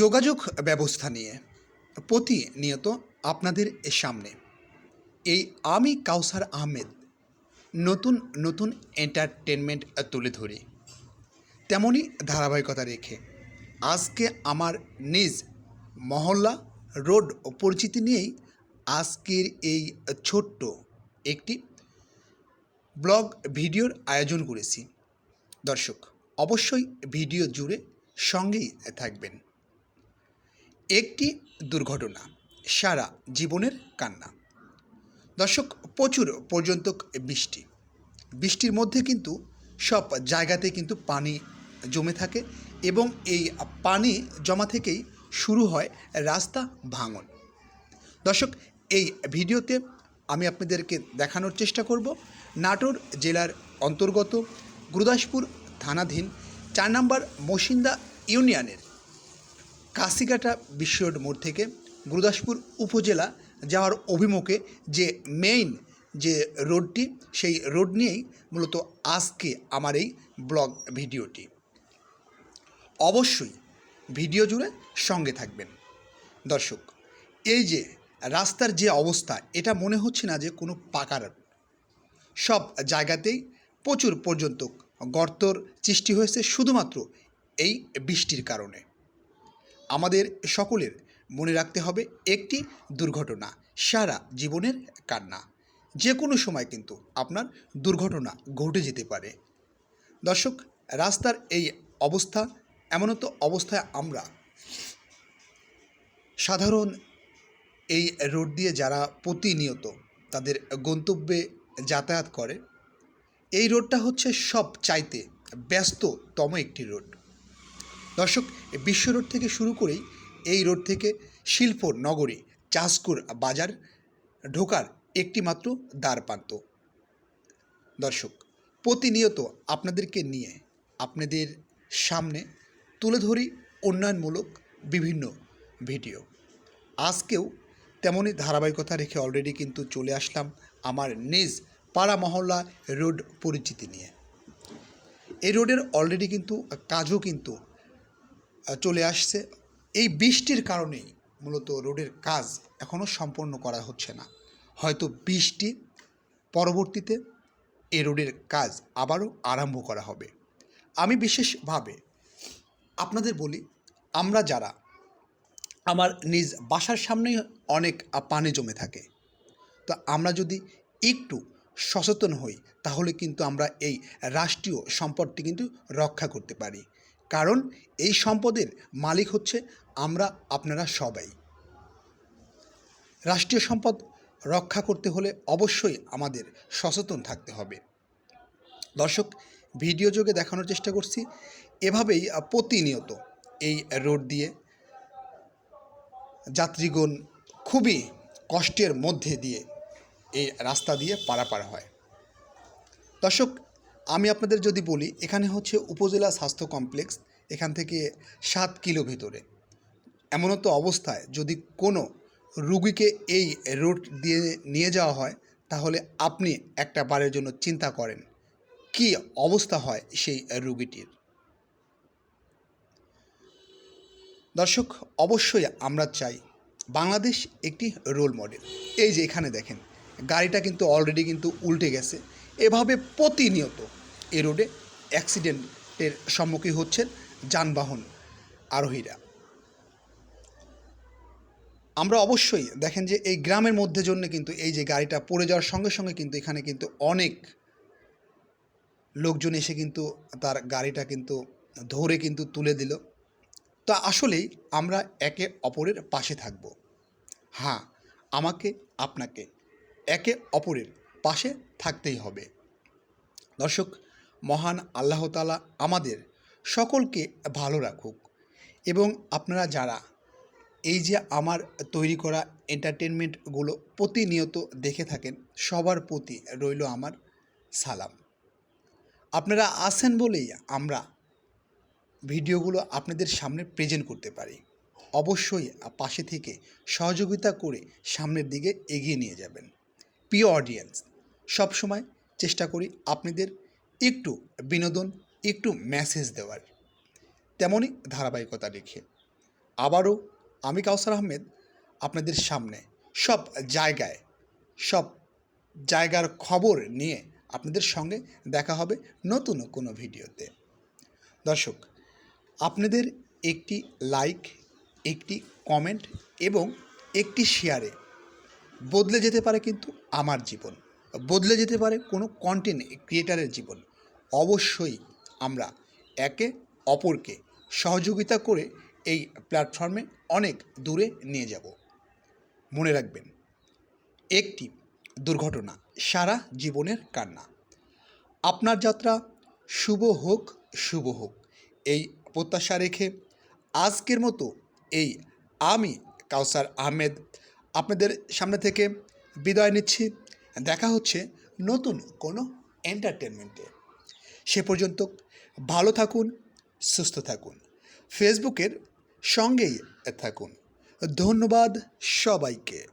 যোগাযোগ ব্যবস্থা নিয়ে প্রতিনিয়ত আপনাদের সামনে এই আমি কাউসার আহমেদ নতুন নতুন এন্টারটেনমেন্ট তুলে ধরি। তেমনই ধারাবাহিকতা রেখে আজকে আমার নিজ মহল্লা রোড পরিচিতি নিয়েই আজকের এই ছোট্ট একটি ব্লগ ভিডিওর আয়োজন করেছি। দর্শক, অবশ্যই ভিডিও জুড়ে সঙ্গেই থাকবেন। একটি দুর্ঘটনা, সারা জীবনের কান্না। দর্শক, প্রচুর পর্যন্ত বৃষ্টি। বৃষ্টির মধ্যে কিন্তু সব জায়গাতে কিন্তু পানি জমে থাকে এবং এই পানি জমা থেকেই শুরু হয় রাস্তা ভাঙন। দর্শক, এই ভিডিওতে আমি আপনাদেরকে দেখানোর চেষ্টা করব নাটোর জেলার অন্তর্গত গুরুদাসপুর থানাধীন চার নম্বর মসিন্দা ইউনিয়নের কাশিকাটা বিশ্ব রোড মোড় থেকে গুরুদাসপুর উপজেলা যাওয়ার অভিমুখে যে মেইন যে রোডটি সেই রোড নিয়েই মূলত আজকে আমার এই ব্লগ ভিডিওটি। অবশ্যই ভিডিও জুড়ে সঙ্গে থাকবেন। দর্শক, এই যে রাস্তার যে অবস্থা, এটা মনে হচ্ছে না যে কোনো পাকার সব জায়গাতেই প্রচুর পর্যন্ত গর্তর সৃষ্টি হয়েছে শুধুমাত্র এই বৃষ্টির কারণে। আমাদের সকলের মনে রাখতে হবে একটি দুর্ঘটনা, সারা জীবনের কান্না। যে কোনো সময় কিন্তু আপনার দুর্ঘটনা ঘটে যেতে পারে। দর্শক, রাস্তার এই অবস্থা এমনত অবস্থায় আমরা সাধারণ এই রোড দিয়ে যারা প্রতিনিয়ত তাদের গন্তব্যে যাতায়াত করে, এই রোডটা হচ্ছে সব চাইতে ব্যস্ততম একটি রোড। দর্শক বিশ্ব রোড থেকে শুরু করেই এই রোড থেকে শিল্প নগরী চাষকুর বাজার ঢোকার একটি মাত্র দ্বারপ্রান্ত দর্শক, প্রতিনিয়ত আপনাদেরকে নিয়ে আপনাদের সামনে তুলে ধরি উন্নয়নমূলক বিভিন্ন ভিডিও। আজকেও তেমনই ধারাবাহিকতা রেখে অলরেডি কিন্তু চলে আসলাম আমার নিজ পাড়া মহল্লা রোড পরিচিতি নিয়ে। এই রোডের অলরেডি কিন্তু কাজও কিন্তু চলে আসছে। এই বৃষ্টির কারণেই মূলত রোডের কাজ এখনও সম্পন্ন করা হচ্ছে না। হয়তো বৃষ্টি পরবর্তীতে এই রোডের কাজ আবারও আরম্ভ করা হবে। আমি বিশেষভাবে আপনাদের বলি, আমরা যারা, আমার নিজ বাসার সামনেই অনেক পানি জমে থাকে। তো আমরা যদি একটু সচেতন হই, তাহলে কিন্তু আমরা এই রাষ্ট্রীয় সম্পদটি কিন্তু রক্ষা করতে পারি। কারণ এই সম্পদের মালিক হচ্ছে আমরা, আপনারা সবাই। রাষ্ট্রীয় সম্পদ রক্ষা করতে হলে অবশ্যই আমাদের সচেতন থাকতে হবে। দর্শক, ভিডিও যোগে দেখানোর চেষ্টা করছি। এভাবেই প্রতিনিয়ত এই রোড দিয়ে যাত্রীগণ খুবই কষ্টের মধ্যে দিয়ে এই রাস্তা দিয়ে পারাপার হয়। দর্শক আমি আপনাদের যদি বলি, এখানে হচ্ছে উপজেলা স্বাস্থ্য কমপ্লেক্স, এখান থেকে সাত কিলো ভিতরে। এমনও তো অবস্থায় যদি কোনো রুগীকে এই রোড দিয়ে নিয়ে যাওয়া হয়, তাহলে আপনি একটা বারের জন্য চিন্তা করেন, কি অবস্থা হয় সেই রুগীটির? দর্শক, অবশ্যই আমরা চাই বাংলাদেশ একটি রোল মডেল। এই যে এখানে দেখেন, গাড়িটা কিন্তু অলরেডি কিন্তু উল্টে গেছে। এভাবে প্রতিনিয়ত এ রোডে অ্যাক্সিডেন্টের সম্মুখীন হচ্ছেন যানবাহন আরোহীরা। আমরা অবশ্যই দেখেন যে এই গ্রামের মধ্যে জন্য কিন্তু এই যে গাড়িটা পড়ে যাওয়ার সঙ্গে সঙ্গে কিন্তু এখানে কিন্তু অনেক লোকজন এসে কিন্তু তার গাড়িটা কিন্তু ধরে কিন্তু তুলে দিল। তা আসলেই আমরা একে অপরের পাশে থাকব। হ্যাঁ আমাকে, আপনাকে একে অপরের পাশে থাকতেই হবে। দর্শক, মহান আল্লাহ তালা আমাদের সকলকে ভালো রাখুক এবং আপনারা যারা এই যে আমার তৈরি করা এন্টারটেনমেন্টগুলো প্রতিনিয়ত দেখে থাকেন, সবার প্রতি রইল আমার সালাম। আপনারা আসেন বলেই আমরা ভিডিওগুলো আপনাদের সামনে প্রেজেন্ট করতে পারি। অবশ্যই পাশে থেকে সহযোগিতা করে সামনের দিকে এগিয়ে নিয়ে যাবেন। প্রিয় অডিয়েন্স সবসময় চেষ্টা করি আপনাদের একটু বিনোদন, একটু মেসেজ দেওয়ার। তেমনই ধারাবাহিকতা রেখে আবারও আমি কাউসার আহমেদ আপনাদের সামনে সব জায়গায়, সব জায়গার খবর নিয়ে আপনাদের সঙ্গে দেখা হবে নতুন কোনো ভিডিওতে। দর্শক, আপনাদের একটি লাইক একটি কমেন্ট এবং একটি শেয়ারে বদলে যেতে পারে কিন্তু আমার জীবন। বদলে যেতে পারে কোনো কন্টেন্ট ক্রিয়েটারের জীবন। অবশ্যই আমরা একে অপরকে সহযোগিতা করে এই প্ল্যাটফর্মে অনেক দূরে নিয়ে যাব। মনে রাখবেন, একটি দুর্ঘটনা সারা জীবনের কান্না। আপনার যাত্রা শুভ হোক শুভ হোক, এই প্রত্যাশা রেখে আজকের মতো এই আমি কাউসার আহমেদ আপনাদের সামনে থেকে বিদায় নিচ্ছি। দেখা হচ্ছে নতুন কোনো এন্টারটেনমেন্টে সে পর্যন্ত ভালো থাকুন, সুস্থ থাকুন। ফেসবুকের সঙ্গেই থাকুন। ধন্যবাদ সবাইকে।